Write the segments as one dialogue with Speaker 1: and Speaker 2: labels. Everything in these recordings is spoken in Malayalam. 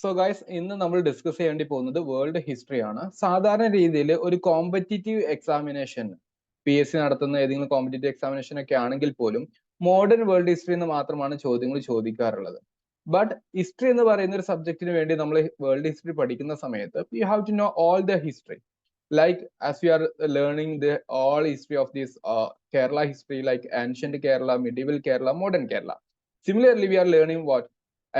Speaker 1: സോ ഗൈസ് ഇന്ന് നമ്മൾ ഡിസ്കസ് ചെയ്യേണ്ടി പോകുന്നത് വേൾഡ് ഹിസ്റ്ററി ആണ്. സാധാരണ രീതിയിൽ ഒരു competitive examination P S C നടത്തുന്ന ഏതെങ്കിലും കോമ്പറ്റീറ്റീവ് എക്സാമിനേഷൻ ഒക്കെ ആണെങ്കിൽ പോലും മോഡേൺ വേൾഡ് ഹിസ്റ്ററി എന്ന് മാത്രമാണ് ചോദ്യങ്ങൾ ചോദിക്കാറുള്ളത്. ബട്ട് ഹിസ്റ്ററി എന്ന് പറയുന്ന ഒരു സബ്ജക്റ്റിന് വേണ്ടി നമ്മൾ വേൾഡ് ഹിസ്റ്ററി പഠിക്കുന്ന സമയത്ത് you have to know all the history like as you are learning the all history of this Kerala history like ancient Kerala medieval Kerala modern Kerala similarly we are learning what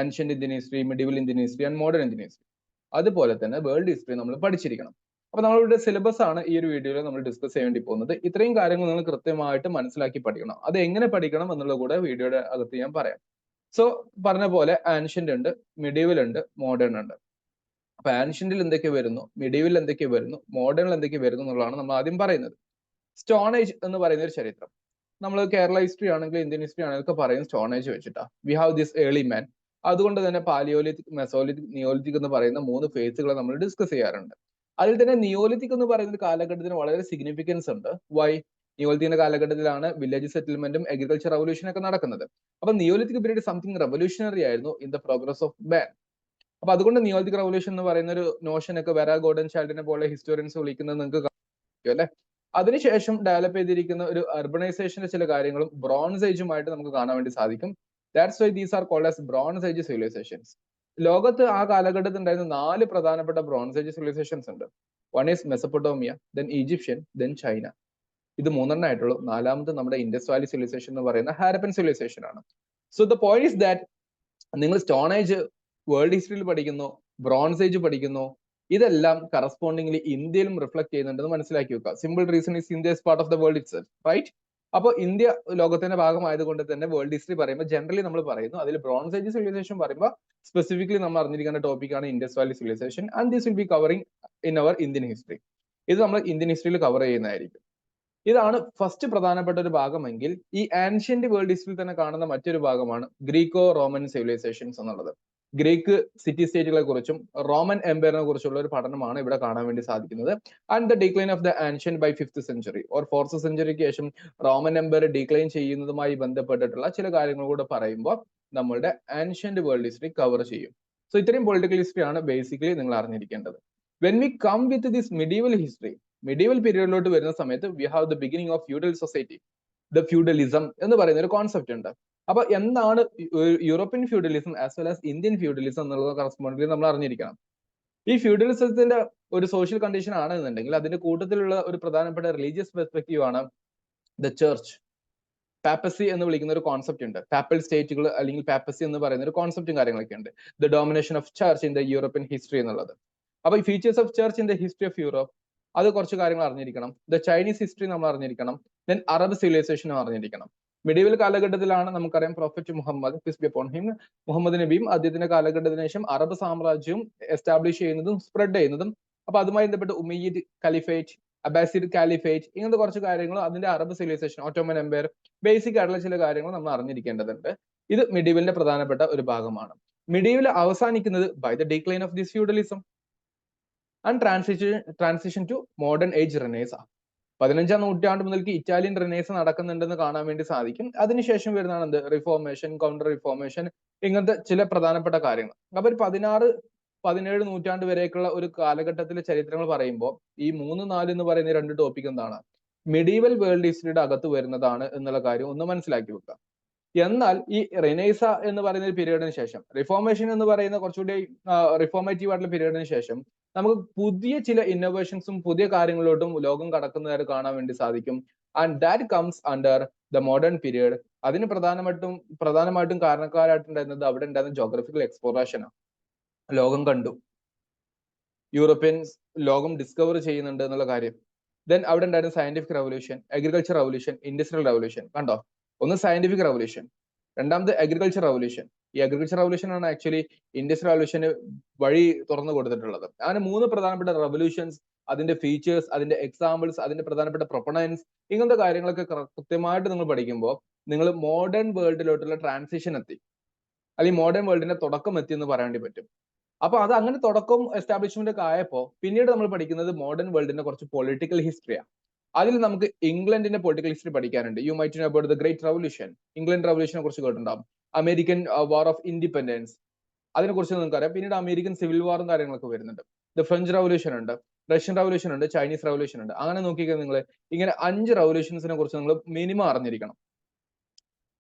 Speaker 1: ancient Indian history medieval Indian history and modern Indian history അതുപോലെ തന്നെ വേൾഡ് ഹിസ്റ്ററി നമ്മൾ പഠിച്ചിരിക്കണം. അപ്പൊ നമ്മളുടെ സിലബസ് ആണ് ഈ ഒരു വീഡിയോയിൽ നമ്മൾ ഡിസ്കസ് ചെയ്യേണ്ടി പോകുന്നത്. ഇത്രയും കാര്യങ്ങൾ നിങ്ങൾ കൃത്യമായിട്ട് മനസ്സിലാക്കി പഠിക്കണം. അത് എങ്ങനെ പഠിക്കണം എന്നുള്ള കൂടെ വീഡിയോയുടെ അകത്ത് ഞാൻ പറയാം. സോ പറഞ്ഞ പോലെ ആൻഷ്യന്റ് ഉണ്ട് മിഡീവൽ ഉണ്ട് മോഡേൺ ഉണ്ട്. അപ്പൊ ആൻഷ്യന്റിൽ എന്തൊക്കെ വരുന്നു? മിഡീവൽ എന്തൊക്കെ വരുന്നു? മോഡേണിൽ എന്തൊക്കെ വരുന്നു എന്നുള്ളതാണ് നമ്മൾ ആദ്യം പറയുന്നത്. സ്റ്റോണേജ് എന്ന് പറയുന്ന ഒരു ചരിത്രം. നമ്മൾ കേരള ഹിസ്റ്ററി ആണെങ്കിൽ ഇന്ത്യൻ ഹിസ്റ്ററി ആണെങ്കിലും ഒക്കെ പറയും സ്റ്റോണേജ് വെച്ചിട്ടാ. We have this early man അതുകൊണ്ട് തന്നെ പാലിയോലിത്തിക് മെസോലിത്തിക് നിയോലിത്തിക് എന്ന് പറയുന്ന മൂന്ന് ഫേസുകളെ നമ്മൾ ഡിസ്കസ് ചെയ്യാറുണ്ട്. അതിൽ തന്നെ നിയോലിത്തിക് എന്ന് പറയുന്ന ഒരു കാലഘട്ടത്തിന് വളരെ സിഗ്നിഫിക്കൻസ് ഉണ്ട്. വൈ നിയോലിത്തിന്റെ കാലഘട്ടത്തിലാണ് വില്ലേജ് സെറ്റിൽമെന്റും അഗ്രികൾച്ചർ റവല്യൂഷൻ ഒക്കെ നടക്കുന്നത്. അപ്പൊ നിയോലിത്തിക് പീരീഡ് സംതിങ് റവല്യൂഷണറി ആയിരുന്നു in the progress of man അപ്പൊ അതുകൊണ്ട് നിയോലിത്തിക് റവല്യൂഷൻ എന്ന് പറയുന്ന ഒരു നോഷൻ ഒക്കെ വെരാ ഗോഡൻ ചൈൽഡിനെ പോലെ ഹിസ്റ്റോറിയൻസ് വിളിക്കുന്നത് നിങ്ങൾക്ക് അല്ലെ? അതിനുശേഷം ഡെവലപ്പ് ചെയ്തിരിക്കുന്ന ഒരു അർബണൈസേഷന്റെ ചില കാര്യങ്ങളും ബ്രോൺസ് ഏജുമായിട്ട് നമുക്ക് കാണാൻ വേണ്ടി സാധിക്കും. That's why these are called as bronze age civilisations ലോകത്ത് ആ കാലഘട്ടത്തിൽ ഉണ്ടായിരുന്ന നാല് പ്രധാനപ്പെട്ട ബ്രോൺസ് ഏജ് സിവിലൈസേഷൻസ് ഉണ്ട്. One is Mesopotamia then Egyptian then China ഇത് മൂന്നെണ്ണം ആയിട്ടുള്ളൂ. നാലാമത് നമ്മുടെ ഇൻഡസ് വാലി സിവിലൈസേഷൻ എന്ന് പറയുന്ന ഹാരപ്പൻ സിവിലൈസേഷൻ ആണ്. So the point is that നിങ്ങൾ സ്റ്റോൺ ഏജ് വേൾഡ് ഹിസ്റ്ററിയിൽ പഠിക്കുന്നു ബ്രോൺസ് ഏജ് പഠിക്കുന്നു ഇതെല്ലാം കറസ്പോണ്ടിംഗ്ലി ഇന്ത്യയിലും റിഫ്ലക്ട് ചെയ്യുന്നുണ്ടെന്ന് മനസ്സിലാക്കി വെക്കുക. Simple reason is India is part of the world it's right അപ്പോൾ ഇന്ത്യ ലോകത്തിന്റെ ഭാഗമായതുകൊണ്ട് തന്നെ വേൾഡ് ഹിസ്റ്ററി പറയുമ്പോൾ ജനറലി നമ്മൾ പറയുന്നു. അതിൽ ബ്രോൺസ് ഏജ് സിവിലൈസേഷൻ പറയുമ്പോൾ സ്പെസിഫിക്കലി നമ്മൾ അറിഞ്ഞിരിക്കേണ്ട ടോപ്പിക്കാണ് Indus valley civilisation and this will be covering in our Indian history ഇത് നമ്മൾ ഇന്ത്യൻ ഹിസ്റ്ററിയിൽ കവർ ചെയ്യുന്നതായിരിക്കും. ഇതാണ് ഫസ്റ്റ് പ്രധാനപ്പെട്ട ഒരു ഭാഗമെങ്കിൽ ഈ ആൻഷ്യന്റ് വേൾഡ് ഹിസ്റ്ററിയിൽ തന്നെ കാണുന്ന മറ്റൊരു ഭാഗമാണ് ഗ്രീക്കോ റോമൻ സിവിലൈസേഷൻസ് എന്നുള്ളത്. ഗ്രീക്ക് സിറ്റി സ്റ്റേറ്റുകളെ കുറിച്ചും റോമൻ എംപയറിനെ കുറിച്ചുള്ള ഒരു പഠനമാണ് ഇവിടെ കാണാൻ വേണ്ടി സാധിക്കുന്നത്. And the decline of the ancient by fifth century or fourth സെഞ്ചുറിക്ക് ശേഷം റോമൻ എംപയർ ഡിക്ലൈൻ ചെയ്യുന്നതുമായി ബന്ധപ്പെട്ടിട്ടുള്ള ചില കാര്യങ്ങൾ കൂടെ പറയുമ്പോൾ നമ്മളുടെ ആൻഷ്യന്റ് വേൾഡ് ഹിസ്റ്ററി കവർ ചെയ്യും. സോ ഇത്രയും പൊളിറ്റിക്കൽ ഹിസ്റ്ററി ആണ് ബേസിക്കലി നിങ്ങൾ അറിഞ്ഞിരിക്കേണ്ടത്. When we come with this medieval history medieval പീരീഡിലോട്ട് വരുന്ന സമയത്ത് we have the beginning of feudal society the feudalism എന്ന് പറയുന്ന ഒരു കോൺസെപ്റ്റ് ഉണ്ട്. അപ്പൊ എന്താണ് European feudalism as well as Indian feudalism എന്നുള്ളത് കറസ്പോണ്ടിൽ നമ്മൾ അറിഞ്ഞിരിക്കണം. ഈ ഫ്യൂഡലിസത്തിന്റെ ഒരു സോഷ്യൽ കണ്ടീഷൻ ആണെന്നുണ്ടെങ്കിൽ അതിന്റെ കൂട്ടത്തിലുള്ള ഒരു പ്രധാനപ്പെട്ട റിലീജിയസ് പെർസ്പെക്റ്റീവ് ആണ് ദ ചർച്ച് പാപ്പസി എന്ന് വിളിക്കുന്ന ഒരു കോൺസെപ്റ്റ് ഉണ്ട്. പാപ്പൽ സ്റ്റേറ്റുകൾ അല്ലെങ്കിൽ പാപ്പസി എന്ന് പറയുന്ന ഒരു കോൺസെപ്റ്റും കാര്യങ്ങളൊക്കെ ഉണ്ട്. The domination of church in the European history എന്നുള്ളത്. അപ്പൊ ഈ features of church in the history of Europe അത് കുറച്ച് കാര്യങ്ങൾ അറിഞ്ഞിരിക്കണം. ദ ചൈനീസ് ഹിസ്റ്ററി നമ്മൾ അറിഞ്ഞിരിക്കണം. ദെൻ അറബ് സിവിലൈസേഷനും അറിഞ്ഞിരിക്കണം. മിഡിവൽ കാലഘട്ടത്തിലാണ് നമുക്കറിയാം prophet Muhammad peace be upon him Muhammad നബിയും അദ്ദേഹത്തിന്റെ കാലഘട്ടത്തിന് ശേഷം അറബ് സാമ്രാജ്യവും എസ്റ്റാബ്ലിഷ് ചെയ്യുന്നതും സ്പ്രെഡ് ചെയ്യുന്നതും അപ്പൊ അതുമായി ബന്ധപ്പെട്ട് ഉമയ്യദ് കലിഫേറ്റ് അബാസിഡ് കാലിഫേറ്റ് ഇങ്ങനത്തെ കുറച്ച് കാര്യങ്ങളും അതിന്റെ Arab civilization Ottoman empire basic ആയിട്ടുള്ള ചില കാര്യങ്ങൾ നമ്മൾ അറിഞ്ഞിരിക്കേണ്ടതുണ്ട്. ഇത് മിഡീവലിന്റെ പ്രധാനപ്പെട്ട ഒരു ഭാഗമാണ്. മിഡീവൽ അവസാനിക്കുന്നത് by the decline of this feudalism and transition transition to modern age renaissance പതിനഞ്ചാം നൂറ്റാണ്ട് മുതൽക്ക് ഇറ്റാലിയൻ റിനേസ് നടക്കുന്നുണ്ടെന്ന് കാണാൻ വേണ്ടി സാധിക്കും. അതിനുശേഷം വരുന്നതാണ് എന്ത്? റിഫോർമേഷൻ കൗണ്ടർ റിഫോർമേഷൻ ഇങ്ങനത്തെ ചില പ്രധാനപ്പെട്ട കാര്യങ്ങൾ. അപ്പൊ ഒരു പതിനാറ് പതിനേഴ് നൂറ്റാണ്ട് വരേക്കുള്ള ഒരു കാലഘട്ടത്തിലെ ചരിത്രങ്ങൾ പറയുമ്പോൾ ഈ മൂന്ന് നാല് എന്ന് പറയുന്ന രണ്ട് ടോപ്പിക് എന്താണ്? മെഡീവൽ വേൾഡ് ഹിസ്റ്ററിയുടെ അകത്ത് വരുന്നതാണ് എന്നുള്ള കാര്യം ഒന്ന് മനസ്സിലാക്കി വെക്കുക. എന്നാൽ ഈ റിനൈസ എന്ന് പറയുന്ന ഒരു പീരീഡിന് ശേഷം റിഫോർമേഷൻ എന്ന് പറയുന്ന കുറച്ചുകൂടി റിഫോർമേറ്റീവ് ആയിട്ടുള്ള പീരീഡിന് ശേഷം നമുക്ക് പുതിയ ചില ഇന്നോവേഷൻസും പുതിയ കാര്യങ്ങളിലോട്ടും ലോകം കടക്കുന്നതായിട്ട് കാണാൻ വേണ്ടി സാധിക്കും. And that comes under the modern period അതിന് പ്രധാനമായിട്ടും പ്രധാനമായിട്ടും കാരണക്കാരായിട്ടുണ്ടായിരുന്നത് അവിടെ ഉണ്ടായിരുന്ന ജോഗ്രഫിക്കൽ എക്സ്പ്ലോറേഷനാണ് ലോകം കണ്ടു. യൂറോപ്യൻസ് ലോകം ഡിസ്കവർ ചെയ്യുന്നുണ്ട് എന്നുള്ള കാര്യം. ദെൻ അവിടെ ഉണ്ടായിരുന്ന scientific revolution agriculture revolution industrial revolution കണ്ടോ? ഒന്ന് സയന്റിഫിക് റവല്യൂഷൻ രണ്ടാമത് അഗ്രികൾച്ചർ റവല്യൂഷൻ ഈ അഗ്രികൾച്ചർ റവല്യൂഷൻ ആണ് ആക്ച്വലി ഇൻഡസ്ട്രിയൽ റവല്യൂഷന് വഴി തുറന്നു കൊടുത്തിട്ടുള്ളത്. അങ്ങനെ മൂന്ന് പ്രധാനപ്പെട്ട റവല്യൂഷൻസ് അതിന്റെ ഫീച്ചേഴ്സ് അതിന്റെ എക്സാമ്പിൾസ് അതിന്റെ പ്രധാനപ്പെട്ട പ്രൊപ്പണൻസ് ഇങ്ങനത്തെ കാര്യങ്ങളൊക്കെ കൃത്യമായിട്ട് നിങ്ങൾ പഠിക്കുമ്പോൾ നിങ്ങൾ മോഡേൺ വേൾഡിലോട്ടുള്ള ട്രാൻസിഷൻ എത്തി. അല്ലെങ്കിൽ മോഡേൺ വേൾഡിന്റെ തുടക്കം എത്തി എന്ന് പറയാൻ വേണ്ടി പറ്റും. അപ്പൊ അത് അങ്ങനെ തുടക്കം എസ്റ്റാബ്ലിഷ്മെന്റ് ഒക്കെ ആയപ്പോൾ പിന്നീട് നമ്മൾ പഠിക്കുന്നത് മോഡേൺ വേൾഡിന്റെ കുറച്ച് പൊളിറ്റിക്കൽ ഹിസ്റ്ററിയാണ് അതിൽ നമുക്ക് ഇംഗ്ലണ്ടിന്റെ പൊളിറ്റിക്കൽ ഹിസ്റ്ററി പഠിക്കാനുണ്ട്. You might know about the great revolution England റവല്യൂഷനെ കുറിച്ച് കേട്ടിട്ടുണ്ടാവും. അമേരിക്കൻ വാർ ഓഫ് ഇൻഡിപെൻഡൻസ് അതിനെക്കുറിച്ച് നിങ്ങൾക്ക് അറിയാം പിന്നീട് അമേരിക്കൻ സിവിൽ വാറും കാര്യങ്ങളൊക്കെ വരുന്നുണ്ട്. ദ ഫ്രഞ്ച് റവല്യൂഷൻ ഉണ്ട്. റഷ്യൻ റവല്യൂഷൻ ഉണ്ട്. ചൈനീസ് റവല്യൂഷൻ ഉണ്ട്. അങ്ങനെ നോക്കിക്കഴിഞ്ഞാൽ നിങ്ങൾ ഇങ്ങനെ അഞ്ച് റവല്യൂഷൻസിനെ കുറിച്ച് നിങ്ങൾ മിനിമം അറിഞ്ഞിരിക്കണം.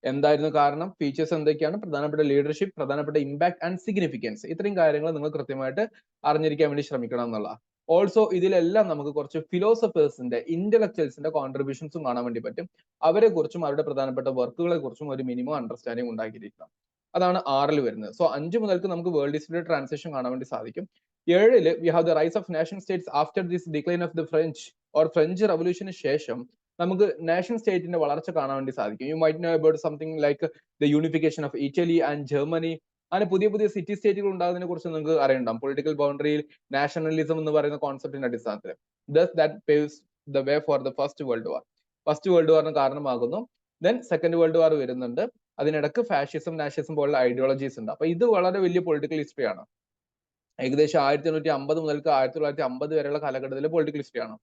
Speaker 1: എന്തായിരുന്നു കാരണം? ഫീച്ചേഴ്സ് എന്തൊക്കെയാണ്? പ്രധാനപ്പെട്ട ലീഡർഷിപ്പ് പ്രധാനപ്പെട്ട ഇമ്പാക്ട് ആൻഡ് സിഗ്നിഫിക്കൻസ് ഇത്രയും കാര്യങ്ങൾ നിങ്ങൾ കൃത്യമായിട്ട് അറിഞ്ഞിരിക്കാൻ വേണ്ടി ശ്രമിക്കണം എന്നുള്ള ഓൾസോ ഇതിലെല്ലാം നമുക്ക് കുറച്ച് ഫിലോസഫേഴ്സിന്റെ ഇന്റലക്ച്വൽസിന്റെ കോൺട്രിബ്യൂഷൻസും കാണാൻ വേണ്ടി പറ്റും. അവരെ കുറിച്ചും അവരുടെ പ്രധാനപ്പെട്ട വർക്കുകളെ കുറിച്ചും ഒരു മിനിമം അണ്ടർസ്റ്റാൻഡിംഗ് ഉണ്ടാക്കിയിരിക്കണം. അതാണ് ആറിൽ വരുന്നത്. സോ അഞ്ച് മുതൽക്ക് നമുക്ക് വേൾഡ് ഹിസ്റ്ററിയുടെ ട്രാൻസാക്ഷൻ കാണാൻ വേണ്ടി സാധിക്കും. ഏഴിൽ we have the rise of nation states after this decline of the French or French റവല്യൂഷന് ശേഷം നമുക്ക് നാഷൻ സ്റ്റേറ്റിന്റെ വളർച്ച കാണാൻ വേണ്ടി സാധിക്കും. You might know about something like the unification of Italy and Germany അങ്ങനെ പുതിയ പുതിയ സിറ്റി സ്റ്റേറ്റുകൾ ഉണ്ടാകുന്നതിനെ കുറിച്ച് നിങ്ങൾക്ക് അറിയണ്ടാവും. പൊളിറ്റിക്കൽ ബൗണ്ടറിയിൽ നാഷണലിസം എന്ന് പറയുന്ന കോൺസെപ്റ്റിന്റെ അടിസ്ഥാനത്തിൽ thus that paves the way for the first world war first world വാറിന് കാരണമാകുന്നു. ദെൻ സെക്കൻഡ് വേൾഡ് വാർ വരുന്നുണ്ട്. അതിനിടക്ക് ഫാഷിസം നാഷിസം പോലുള്ള ഐഡിയോളജീസ് ഉണ്ട്. അപ്പൊ ഇത് വളരെ വലിയ പൊളിറ്റിക്കൽ ഹിസ്റ്ററിയാണ് ഏകദേശം ആയിരത്തി എണ്ണൂറ്റി അമ്പത് മുതൽക്ക് ആയിരത്തി തൊള്ളായിരത്തി അമ്പത് വരെയുള്ള കാലഘട്ടത്തിലെ പൊളിറ്റിക്കൽ ഹിസ്റ്ററിയാണ്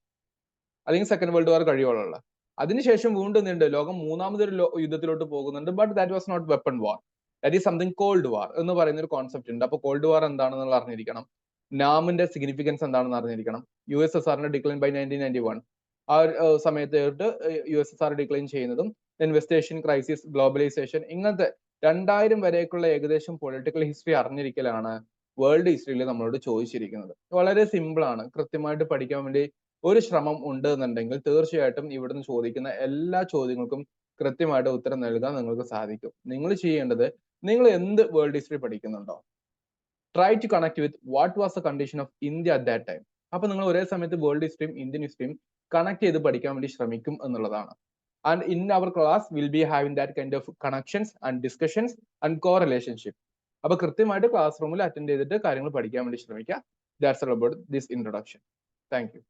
Speaker 1: അല്ലെങ്കിൽ സെക്കൻഡ് വേൾഡ് വാർ കഴിയുള്ള അതിനുശേഷം വീണ്ടും നീണ്ട് ലോകം മൂന്നാമതൊരു യുദ്ധത്തിലോട്ട് പോകുന്നുണ്ട്. But that was not weapon war that is something cold war എന്ന് പറയുന്ന ഒരു കോൺസെപ്റ്റ് ഉണ്ട്. അപ്പോൾ കോൾഡ് വാർ എന്താണെന്നുള്ള അറിഞ്ഞിരിക്കണം. നാമിന്റെ സിഗ്നിഫിക്കൻസ് എന്താണെന്ന് അറിഞ്ഞിരിക്കണം. യു എസ് എസ് ആറിന്റെ decline by nineteen ninety one ആ സമയത്ത് തൊട്ട് U S S R decline ചെയ്യുന്നതും വെസ്റ്റ് ക്രൈസിസ് ഗ്ലോബലൈസേഷൻ ഇങ്ങനത്തെ രണ്ടായിരം വരെയൊക്കെയുള്ള ഏകദേശം പൊളിറ്റിക്കൽ ഹിസ്റ്ററി അറിഞ്ഞിരിക്കലാണ് വേൾഡ് ഹിസ്റ്ററിയിൽ നമ്മളോട് ചോദിച്ചിരിക്കുന്നത്. വളരെ സിമ്പിൾ ആണ്. കൃത്യമായിട്ട് പഠിക്കാൻ വേണ്ടി ഒരു ശ്രമം ഉണ്ട് എന്നുണ്ടെങ്കിൽ തീർച്ചയായിട്ടും ഇവിടുന്ന് ചോദിക്കുന്ന എല്ലാ ചോദ്യങ്ങൾക്കും കൃത്യമായിട്ട് ഉത്തരം നൽകാൻ നിങ്ങൾക്ക് സാധിക്കും. നിങ്ങൾ ചെയ്യേണ്ടത് നിങ്ങൾ എന്ത് വേൾഡ് ഹിസ്റ്ററി പഠിക്കുന്നുണ്ടോ? Try to connect with what was the condition of India at that time അപ്പൊ നിങ്ങൾ ഒരേ സമയത്ത് വേൾഡ് ഹിസ്റ്ററിയും ഇന്ത്യൻ ഹിസ്റ്ററിയും കണക്ട് ചെയ്ത് പഠിക്കാൻ വേണ്ടി ശ്രമിക്കും എന്നുള്ളതാണ്. And in our class will be having that kind of connections and discussions and co relationship അപ്പൊ കൃത്യമായിട്ട് ക്ലാസ് റൂമിൽ അറ്റൻഡ് ചെയ്തിട്ട് കാര്യങ്ങൾ പഠിക്കാൻ വേണ്ടി ശ്രമിക്കുക. That's about this introduction thank you